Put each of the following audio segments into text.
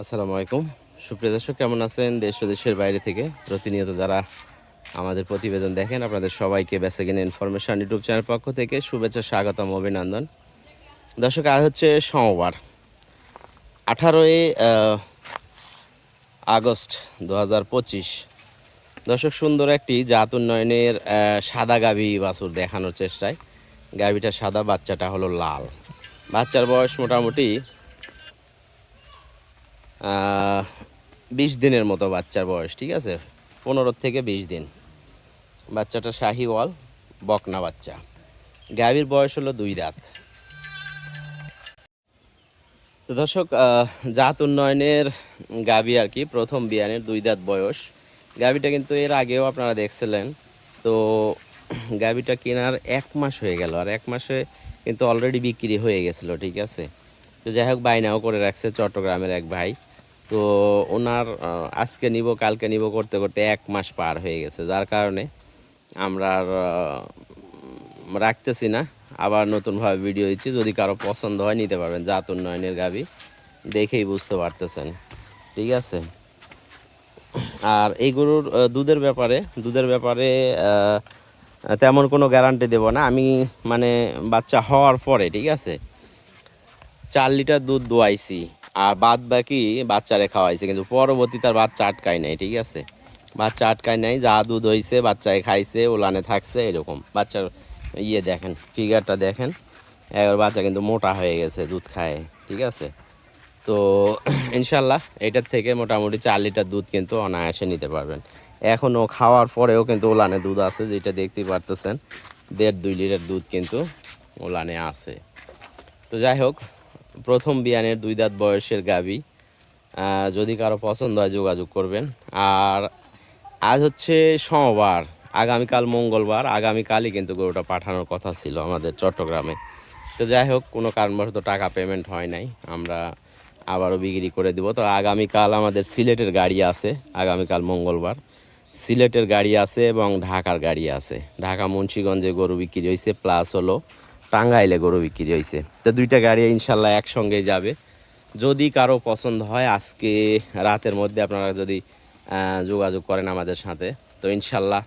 আসসালামু আলাইকুম। সুপ্রিয় দর্শক, কেমন আছেন? দেশ ও দেশের বাইরে থেকে প্রতিনিয়ত যারা আমাদের প্রতিবেদন দেখেন, আপনাদের সবাইকে বেসেগেন ইনফরমেশান ইউটিউব চ্যানেল পক্ষ থেকে শুভেচ্ছা, স্বাগতম, অভিনন্দন। দর্শক, আজ হচ্ছে সোমবার, আঠারোই আগস্ট দু হাজার পঁচিশ। দর্শক, সুন্দর একটি জাত উন্নয়নের সাদা গাভী বাছুর দেখানোর চেষ্টায়। গাভীটা সাদা, বাচ্চাটা হলো লাল। বাচ্চার বয়স মোটামুটি বিশ দিনের মতো বাচ্চার বয়স, ঠিক আছে? পনেরো থেকে বিশ দিন। বাচ্চাটা শাহিওয়াল বকনা বাচ্চা। গাভীর বয়স হলো দুই দাঁত। তো দর্শক জাত উন্নয়নের গাভী আর কি, প্রথম বিয়ানের দুই দাঁত বয়স। গাভীটা কিন্তু এর আগেও আপনারা দেখছিলেন। তো গাভীটা কেনার এক মাস হয়ে গেল, আর এক মাসে কিন্তু অলরেডি বিক্রি হয়ে গেছিল, ঠিক আছে? তো যাই হোক বাইনাও করে রাখছে চট্টগ্রামের এক ভাই। তো ওনার আজকে নিব, কালকে নিব করতে করতে এক মাস পার হয়ে গেছে। যার কারণে আমরা আর রাখতেছি না। আবার নতুনভাবে ভিডিও দিচ্ছি। যদি কারও পছন্দ হয়, নিতে পারবেন। জাত উন্নয়নের গাবি দেখেই বুঝতে পারতেছেন। ঠিক আছে? আর এই গরুর দুধের ব্যাপারে দুধের ব্যাপারে তেমন কোনো গ্যারান্টি দেব না। আমি মানে বাচ্চা হওয়ার পরে, ঠিক আছে? চার লিটার দুধ দোয়াইছি। আর বাদ বাকি বাচ্চারে খাওয়াইছে, কিন্তু পরবর্তী তার বাচ্চা আটকায় নাই, ঠিক আছে? বাচ্চা আটকায় নাই, যা দুধ হইছে, বাচ্চায় খাইছে ওলানে থাকছে, এরকম। বাচ্চার ইয়ে দেখেন ফিগারটা দেখেন। এবার বাচ্চা কিন্তু মোটা হয়ে গেছে, দুধ খায়, ঠিক আছে? তো ইনশাল্লাহ এটার থেকে মোটামুটি চার লিটার দুধ কিন্তু অনায়াসে নিতে পারবেন। এখনও খাওয়ার পরেও কিন্তু ওলানে দুধ আছে, যেটা দেখতেই পারতেছেন, দেড় দুই লিটার দুধ কিন্তু ওলানে আছে। তো যাই হোক প্রথম বিয়ানের দুই দাঁত বয়সের গাবি। যদি কারও পছন্দ হয় যোগাযোগ করবেন। আর আজ হচ্ছে সোমবার, আগামীকাল মঙ্গলবার, আগামীকালই কিন্তু গরুটা পাঠানোর কথা ছিল আমাদের চট্টগ্রামে। তো যাই হোক, কোনো কারণবশত টাকা পেমেন্ট হয় নাই। আমরা আবারও বিক্রি করে দিব। তো আগামীকাল আমাদের সিলেটের গাড়ি আছে, আগামীকাল মঙ্গলবার। সিলেটের গাড়ি আছে এবং ঢাকার গাড়ি আছে। ঢাকা মুন্সিগঞ্জে গরু বিক্রি হয়েছে প্লাস হলো টাঙ্গাইলে গরু বিক্রি হয়েছে তো দুইটা গাড়ি ইনশাল্লাহ একসঙ্গেই যাবে। যদি কারও পছন্দ হয়, আজকে রাতের মধ্যে আপনারা যদি যোগাযোগ করেন আমাদের সাথে, তো ইনশাল্লাহ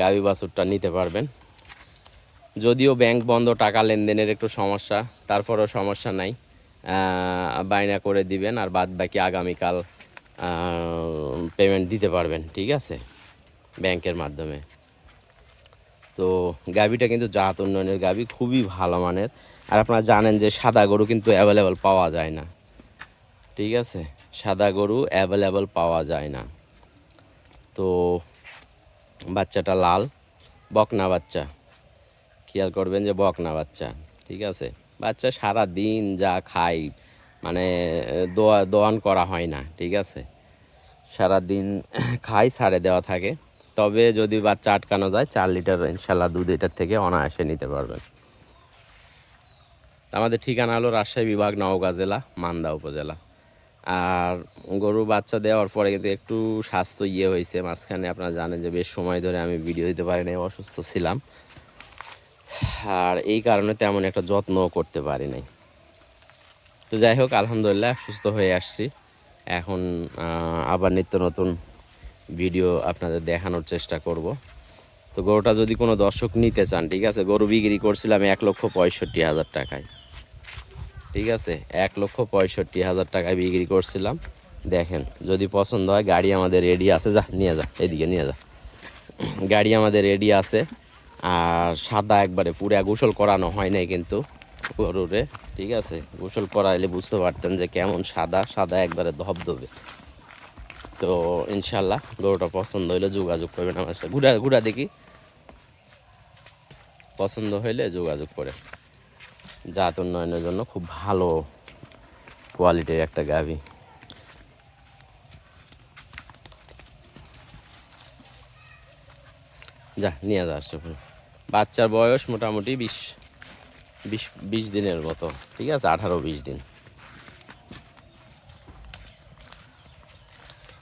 গাভী বাছুরটা নিতে পারবেন। যদিও ব্যাংক বন্ধ, টাকা লেনদেনের একটু সমস্যা, তারপরেও সমস্যা নাই। বায়না করে দিবেন আর বাদ বাকি আগামীকাল পেমেন্ট দিতে পারবেন, ঠিক আছে? ব্যাংকের মাধ্যমে। তো গাভিটা কিন্তু জাত উন্নয়নের গাভি, খুবই ভালো মানের। আর আপনারা জানেন যে সাদা গরু কিন্তু অ্যাভেলেবল পাওয়া যায় না। ঠিক আছে? সাদা গরু অ্যাভেলেবল পাওয়া যায় না। তো বাচ্চাটা লাল, বকনা বাচ্চা। খেয়াল করবেন যে বকনা বাচ্চা, ঠিক আছে? বাচ্চা সারা দিন যা খায় মানে দোয়া, দোয়ান করা হয় না, ঠিক আছে? সারা দিন খাই ছাড়ে দেওয়া থাকে। তবে যদি বাচ্চা আটকানো যায়, চার লিটার ইনশাল্লাহ দুধ এটার থেকে অনায়াসে নিতে পারবেন। আমাদের ঠিকানা হলো রাজশাহী বিভাগ, নওগাঁ জেলা, মান্দা উপজেলা। আর গরু বাচ্চা দেওয়ার পরে কিন্তু একটু স্বাস্থ্য ইয়ে হয়েছে, মাঝখানে আপনারা জানেন যে বেশ সময় ধরে আমি ভিডিও দিতে পারিনি, অসুস্থ ছিলাম। আর এই কারণে তেমন একটা যত্নও করতে পারি নাই। তো যাই হোক, আলহামদুলিল্লাহ সুস্থ হয়ে আসছি। এখন আবার নিত্য নতুন ভিডিও আপনাদের দেখানোর চেষ্টা করব। তো গরুটা যদি কোনো দর্শক নিতে চান, ঠিক আছে? গরু বিক্রি করছিলাম এক লক্ষ পঁয়ষট্টি হাজার টাকায়। ঠিক আছে? এক লক্ষ পঁয়ষট্টি হাজার টাকায় বিক্রি করছিলাম। দেখেন, যদি পছন্দ হয়, গাড়ি আমাদের রেডি আছে। যা, নিয়ে যা, এদিকে নিয়ে যা। গাড়ি আমাদের রেডি আছে। আর সাদা একবারে পুরা গোসল করানো হয় নাই কিন্তু গরুরে। ঠিক আছে? গোসল করাইলে বুঝতে পারতেন যে কেমন সাদা সাদা একবারে ধবধবে। তো ইনশাল্লাহ গরুটা পছন্দ হইলে যোগাযোগ করবেন আমার সাথে। ঘুরা ঘুরা দেখি। পছন্দ হইলে যোগাযোগ করে। জাত উন্নয়নের জন্য খুব ভালো কোয়ালিটির একটা গাভী। যা, নিয়ে যা আসছে বাচ্চার বয়স মোটামুটি বিশ বিশ বিশ দিনের মতো। ঠিক আছে? আঠারো, বিশ দিন।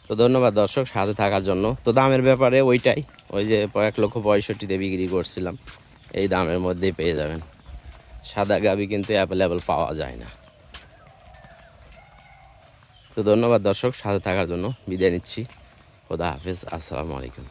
তো ধন্যবাদ দর্শক সাথে থাকার জন্য। তো দামের ব্যাপারে ওইটাই, ওই যে এক লক্ষ পঁয়ষট্টিতে বিক্রি করছিলাম, এই দামের মধ্যেই পেয়ে যাবেন। সাদা গাবি কিন্তু অ্যাভেলেবেল পাওয়া যায় না। তো ধন্যবাদ দর্শক, সাথে থাকার জন্য বিদায় নিচ্ছি। খোদা হাফিজ, আসসালামু আলাইকুম।